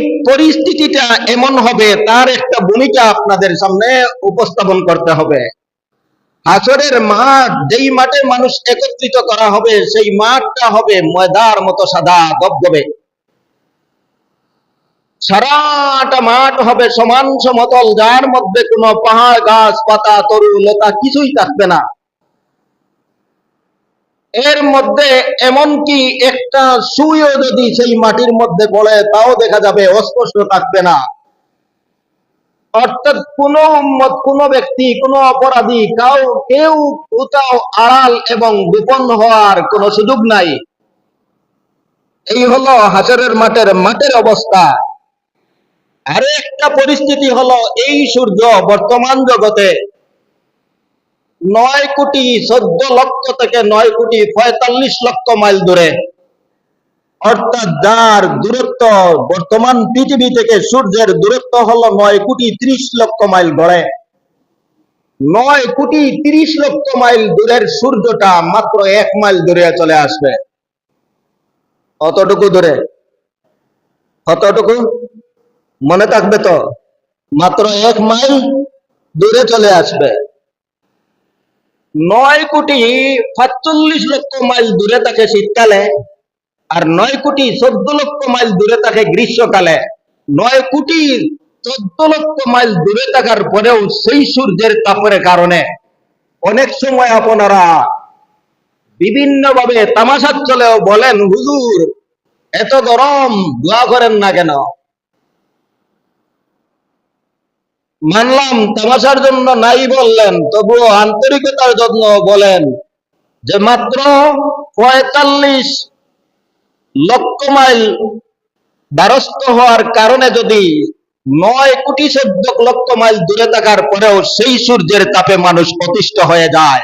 পরিস্থিতিটা এমন হবে, তার একটা ভূমিকা আপনাদের সামনে উপস্থাপন করতে হবে। হাসরের মাঠ, যেই মাঠে মানুষ একত্রিত করা হবে, সেই মাঠটা হবে ময়দার মতো সাদা গবগবে। সারাটা মাঠ হবে সমান সমতল, যার মধ্যে কোনো পাহাড়, গাছ, পাতা, তরু, লতা কিছুই থাকবে না। এর মধ্যে এমনকি একটা সুইও যদি সেই মাটির মধ্যে পড়ে তাও দেখা যাবে অস্পষ্ট থাকবে না। অর্থাৎ কোন কোন ব্যক্তি, কোন অপরাধী, কাউ, কেউ কোথাও আড়াল এবং গোপন হওয়ার কোন সুযোগ নাই। এই হলো হাজারের মাঠের মাঠের অবস্থা। আরও একটা পরিস্থিতি হলো এই সূর্য বর্তমান জগতে। নয় কোটি চোদ্দ লক্ষ থেকে নয় কোটি পঁয়তাল্লিশ লক্ষ মাইল দূরে। অর্থাৎ যার দূরত্ব বর্তমান পৃথিবী থেকে সূর্যের দূরত্ব হলো নয় কোটি ত্রিশ লক্ষ মাইল ধরে নয় কোটি তিরিশ লক্ষ মাইল দূরের সূর্যটা মাত্র এক মাইল দূরে চলে আসবে। অতটুকু দূরে। কতটুকু মনে থাকবে তো? মাত্র এক মাইল দূরে চলে আসবে। নয় কোটি সাতচল্লিশ লক্ষ মাইল দূরে থাকে শীতকালে আর নয় কোটি চোদ্দ লক্ষ মাইল দূরে থাকে গ্রীষ্মকালে। নয় কোটি চোদ্দ লক্ষ মাইল দূরে থাকার পরেও সেই সূর্যের তাপের কারণে অনেক সময় আপনারা বিভিন্ন ভাবে তামাশার চলেও বলেন, হুজুর, এত গরম, দোয়া করেন না কেন? মানলাম তামাশার জন্য নাই বললেন, তবুও আন্তরিকতার জন্য বলেন যে মাত্র পঁয়তাল্লিশ লক্ষ মাইল দ্বারস্থ হওয়ার কারণে যদি নয় কোটি চোদ্দ লক্ষ মাইল দূরে থাকার পরেও সেই সূর্যের তাপে মানুষ অতিষ্ঠ হয়ে যায়।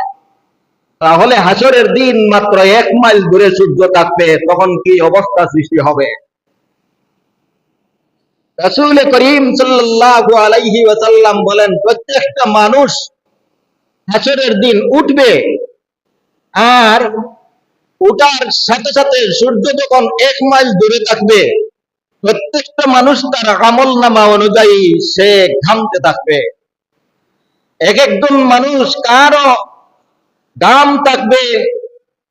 তাহলে হাসরের দিন মাত্র এক মাইল দূরে সূর্য থাকবে, তখন কি অবস্থা সৃষ্টি হবে? রাসূল করিম সাল্লাল্লাহু আলাইহি ওয়াসাল্লাম বলেন, প্রত্যেকটা মানুষ হাসরের দিন উঠবে আর উঠার সাথে সাথে সূর্য যখন এক মাইল দূরে থাকবে, প্রত্যেকটা মানুষ তার আমল নামা অনুযায়ী সে ঘামতে থাকবে। এক একজন মানুষ কারও গাম থাকবে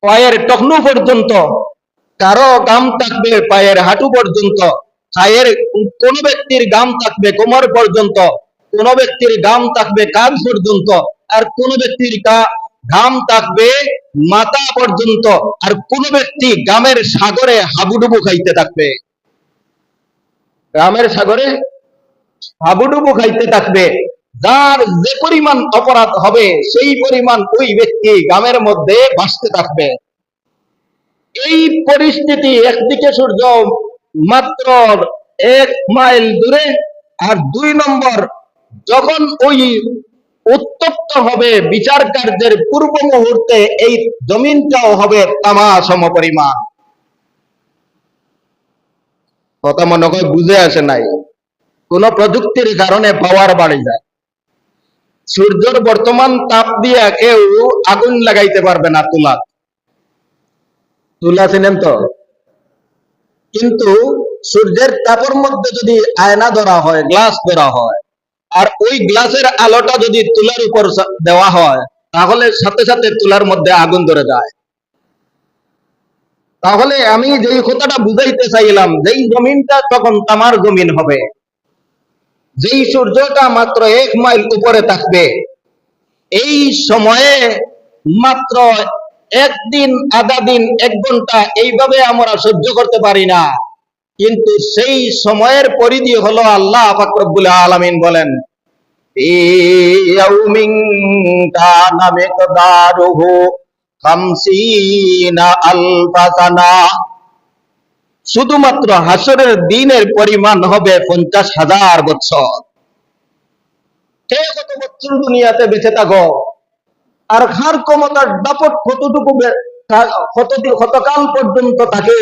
পায়ের টকনু পর্যন্ত, কারও গাম থাকবে পায়ের হাঁটু পর্যন্ত পায়ের কোন ব্যক্তির গাম থাকবে কোমর পর্যন্ত, কোন ব্যক্তির গাম থাকবে কাঁধ পর্যন্ত, আর কোন ব্যক্তির ঘাম থাকবে মাথা পর্যন্ত, আর কোন ব্যক্তি গামের সাগরে হাবুডুবু খাইতে থাকবে। গ্রামের সাগরে হাবুডুবু খাইতে থাকবে। যার যে পরিমাণ অপরাধ হবে, সেই পরিমাণ ওই ব্যক্তি গ্রামের মধ্যে বাঁচতে থাকবে। এই পরিস্থিতি একদিকে সূর্য মাত্র এক মাইল দূরে আর দুই নম্বর, যখন ওই উত্তপ্ত হবে বিচার কার্যের পূর্ব মুহূর্তে এই জমিনটাও হবে তামা সম পরিমাণ। কথা মনে হয় বুঝে আসে নাই। কোন প্রযুক্তির কারণে পাওয়ার বাড়ে যায়। সূর্যের বর্তমান তাপ দিয়ে কেউ আগুন লাগাইতে পারবে না তুলা তুলা চিনেন তো? কিন্তু সূর্যের তাপের মধ্যে যদি আয়না ধরা হয় গ্লাস ধরা হয়, আর ওই গ্লাসের আলোটা যদি তুলার উপর দেওয়া হয়, তাহলে সাথে সাথে তুলার মধ্যে আগুন ধরে যায়। তাহলে আমি যেই কথাটা বুঝাইতে চাইলাম, যেই জমিনটা তখন তামার জমিন হবে। যেই সূর্যটা মাত্র এক মাইল উপরে থাকবে, এই সময়ে মাত্র একদিন, আধা দিন, এক ঘণ্টা এইভাবে আমরা সহ্য করতে পারি না। কিন্তু সেই সময়ের পরিধি হলো আল্লাহ ফাকরুল আলামিন বলেন, "ফী ইয়াউমিন কানা মিকদারুহু খামসিনা আলফা শুধুমাত্র হাসরের দিনের পরিমাণ হবে পঞ্চাশ হাজার বছর কত বছর দুনিয়াতে বেঁচে থাকো? আর খার ক্ষমতার দাপট কতটুকু কতকাল পর্যন্ত থাকে?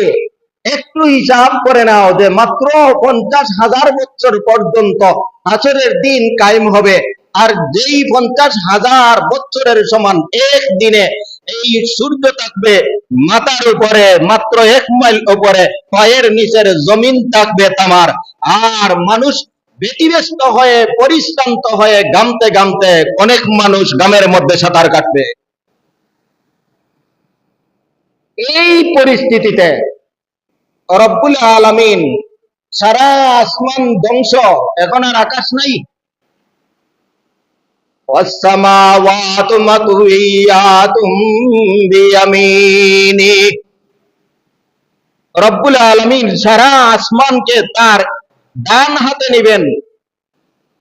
একটু হিসাব করে নাও যে মাত্র পঞ্চাশ হাজার বছর পর্যন্ত হাসরের দিন কায়েম হবে। আর যেই পঞ্চাশ হাজার বছরের সমান এক দিনে এই সূর্য থাকবে মাথার উপরে, মাত্র এক মাইল উপরে, পায়ের নিচের জমিন থাকবে তামার। আর মানুষ ব্যতিব্যস্ত হয়ে, পরিশ্রান্ত হয়ে গামতে গামতে অনেক মানুষ গামের মধ্যে সাঁতার কাটবে। এই পরিস্থিতিতে রব্বুল আলমিন সারা আসমান ধ্বংস, এখন আর আকাশ নাই। রব্বুল আলমিন সারা আসমানকে তার ডান হাতে নেবেন।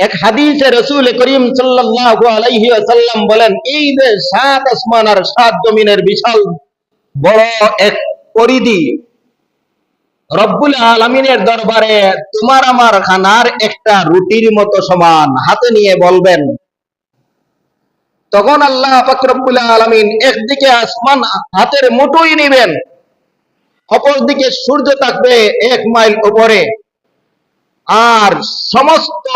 এক হাদিসে রসুল করিম সাল্লাল্লাহু আলাইহি ওয়াসাল্লাম বলেন, এই যে সাত আসমান আর সাত জমিনের বিশাল বড় এক পরিধি, রব্বুল আলমিনের দরবারে তোমার আমার খানার একটা রুটির মতো সমান হাতে নিয়ে বলবেন। তখন আল্লাহ পাক রব্বুল আলমিন একদিকে আসমান হাতের মুঠোই নেবেন, অপরদিকে সূর্য থাকবে এক মাইল উপরে। আর সমস্ত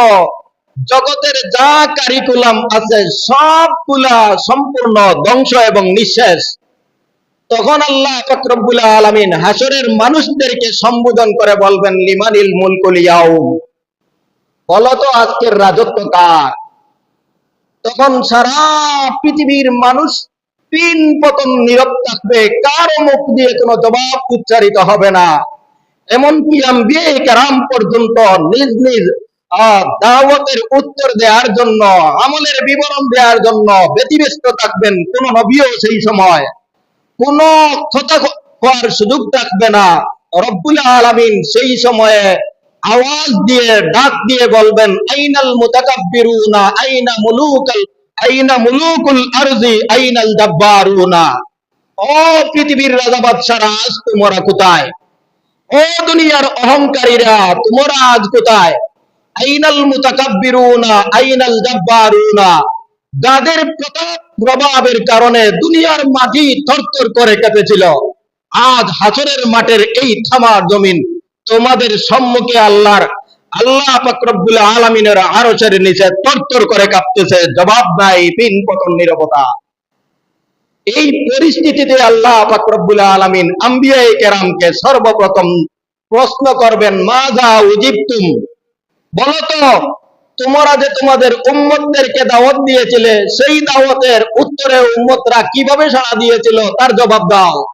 জগতের যা কারিকুলাম আছে, সবগুলা সম্পূর্ণ ধ্বংস এবং নিঃশেষ। তখন আল্লাহ ফকরবুল আলমিন হাসরের মানুষদেরকে সম্বোধন করে বলবেন, লিমানিল মুলকুল ইয়াউম? বলো তো আজকের রাজত্ব কার? তখন সারা পৃথিবীর মানুষ তিন পতন নীরব থাকবে, কারও মুখ দিয়ে কোনো জবাব উচ্চারিত হবে না। এমনকি আম্বিয়ে কারাম পর্যন্ত নিজ নিজ দাওয়াতের উত্তর দেওয়ার জন্য, আমলের বিবরণ দেওয়ার জন্য ব্যতিব্যস্ত থাকবেন কোন নবীও সেই সময়। কোন কথা হওয়ার সুযোগ থাকবে না। রব্বুল আলামিন সেই সময়ে আওয়াজ দিয়ে, ডাক দিয়ে বলবেন, আইনাল মুতাকাব্বিরুনা, আইনা মুলুকাল, আইনা মুলুকুল আরজি, আইনাল জাব্বারুনা ও পৃথিবীর রাজা বাদশারা আজ তোমরা কোথায়? ও দুনিয়ার অহংকারীরা, তোমরা আজ কোথায়? আইনাল মুতাকাব্বিরুনা, আইনাল জাব্বারুনা। যাদের প্রতাপ প্রভাবের কারণে দুনিয়ার মাটি থরথর করে কেঁপেছিল, আজ হাসরের মাঠের এই থামার জমিন তোমাদের সম্মুখে আল্লাহর আল্লাহ পাকরবুল আলমিনের আরশের নিচে তরতর করে কাঁপতেছে, জবাব নাই, পিন পতন, নিরবতা। এই পরিস্থিতিতে আল্লাহ ফাকরুল আলমিন আম্বিয়া কেরামকে সর্বপ্রথম প্রশ্ন করবেন মা যা উজিবতুম? বলো তো, তোমরা যে তোমাদের উম্মতদেরকে দাওয়াত দিয়েছিলে, সেই দাওয়াতের উত্তরে উম্মতরা কীভাবে সাড়া দিয়েছিল, তার জবাব দাও।